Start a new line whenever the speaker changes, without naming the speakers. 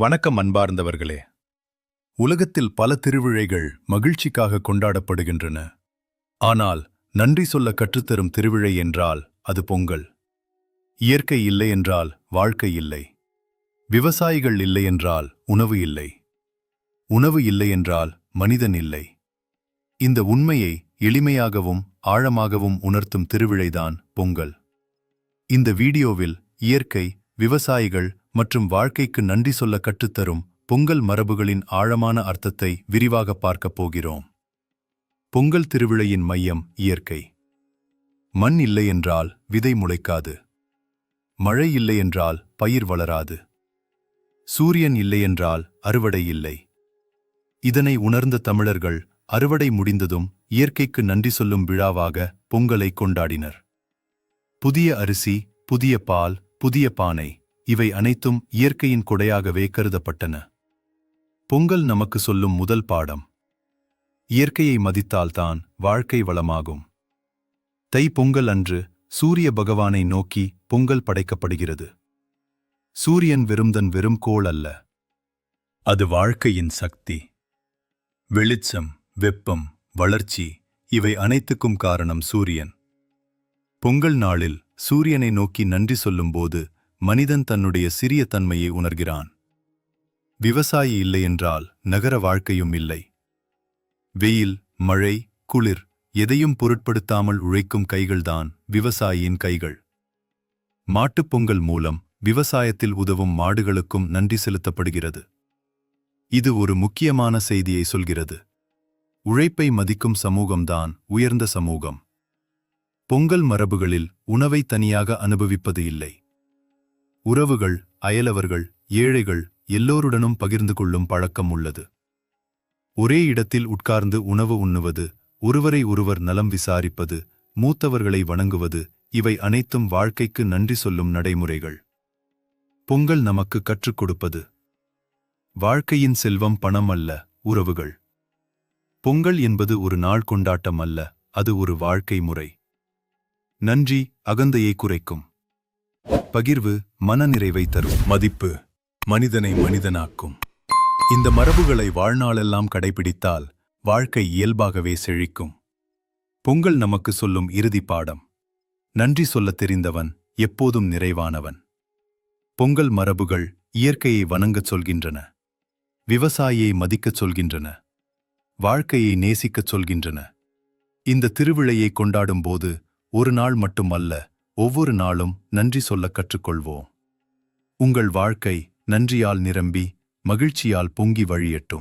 வணக்கம் அன்பார்ந்தவர்களே. உலகத்தில் பல திருவிழைகள் மகிழ்ச்சிக்காக கொண்டாடப்படுகின்றன. ஆனால் நன்றி சொல்ல கற்றுத்தரும் திருவிழை என்றால் அது பொங்கல். இயற்கை இல்லை என்றால் வாழ்க்கை இல்லை. விவசாயிகள் இல்லை என்றால் உணவு இல்லை. உணவு இல்லை என்றால் மனிதன் இல்லை. இந்த உண்மையை எளிமையாகவும் ஆழமாகவும் உணர்த்தும் திருவிழைதான் பொங்கல். இந்த வீடியோவில் இயற்கை விவசாயிகள் மற்றும் வாழ்க்கைக்கு நன்றி சொல்ல கற்றுத்தரும் பொங்கல் மரபுகளின் ஆழமான அர்த்தத்தை விரிவாக பார்க்கப் போகிறோம். பொங்கல் திருவிழையின் மையம் இயற்கை. மண் இல்லை என்றால் விதை முளைக்காது. மழை இல்லை என்றால் பயிர் வளராது. சூரியன் இல்லையென்றால் அறுவடை இல்லை. இதனை உணர்ந்த தமிழர்கள் அறுவடை முடிந்ததும் இயற்கைக்கு நன்றி சொல்லும் விழாவாக பொங்கலை கொண்டாடினர். புதிய அரிசி புதிய பால் புதிய பானை. இவை அனைத்தும் இயற்கையின் கொடையாகவே கருதப்பட்டன. பொங்கல் நமக்கு சொல்லும் முதல் பாடம். இயற்கையை மதித்தால்தான் வாழ்க்கை வளமாகும். தை பொங்கல் அன்று சூரிய பகவானை நோக்கி பொங்கல் படைக்கப்படுகிறது. சூரியன் வெறும்தன் வெறும் கோள் அல்ல. அது வாழ்க்கையின் சக்தி. வெளிச்சம் வெப்பம் வளர்ச்சி இவை அனைத்துக்கும் காரணம் சூரியன். பொங்கல் நாளில் சூரியனை நோக்கி நன்றி சொல்லும்போது மனிதன் தன்னுடைய சிறிய தன்மையை உணர்கிறான். விவசாயி இல்லையென்றால் நகர வாழ்க்கையும் இல்லை. வெயில் மழை குளிர் எதையும் பொருட்படுத்தாமல் உழைக்கும் கைகள்தான் விவசாயியின் கைகள். மாட்டுப் பொங்கல் மூலம் விவசாயத்தில் உதவும் மாடுகளுக்கும் நன்றி செலுத்தப்படுகிறது. இது ஒரு முக்கியமான செய்தியை சொல்கிறது. உழைப்பை மதிக்கும் சமூகம்தான் உயர்ந்த சமூகம். பொங்கல் மரபுகளில் உணவை தனியாக அனுபவிப்பது இல்லை. உறவுகள் அயலவர்கள் ஏழைகள் எல்லோருடனும் பகிர்ந்து கொள்ளும் பழக்கம் உள்ளது. ஒரே இடத்தில் உட்கார்ந்து உணவு உண்ணுவது ஒருவரை ஒருவர் நலம் விசாரிப்பது மூத்தவர்களை வணங்குவது இவை அனைத்தும் வாழ்க்கைக்கு நன்றி சொல்லும் நடைமுறைகள். பொங்கல் நமக்கு கற்றுக் கொடுப்பது. வாழ்க்கையின் செல்வம் பணம் அல்ல உறவுகள். பொங்கல் என்பது ஒரு நாள் கொண்டாட்டம் அல்ல அது ஒரு வாழ்க்கை முறை. நன்றி அகந்தையை குறைக்கும். பகிர்வு மனநிறைவை தரும். மதிப்பு மனிதனை மனிதனாக்கும். இந்த மரபுகளை வாழ்நாளெல்லாம் கடைபிடித்தால் வாழ்க்கை இயல்பாகவே செழிக்கும். பொங்கல் நமக்கு சொல்லும் இறுதி பாடம். நன்றி சொல்லத் தெரிந்தவன் எப்போதும் நிறைவானவன். பொங்கல் மரபுகள் இயற்கையை வணங்கச் சொல்கின்றன. விவசாயியை மதிக்கச் சொல்கின்றன. வாழ்க்கையை நேசிக்கச் சொல்கின்றன. இந்த திருவிழையை கொண்டாடும்போது ஒரு நாள் மட்டுமல்ல ஒவ்வொரு நாளும் நன்றி சொல்லக் கற்றுக்கொள்வோம். உங்கள் வாழ்க்கை நன்றியால் நிரம்பி மகிழ்ச்சியால் பொங்கி வழியட்டும்.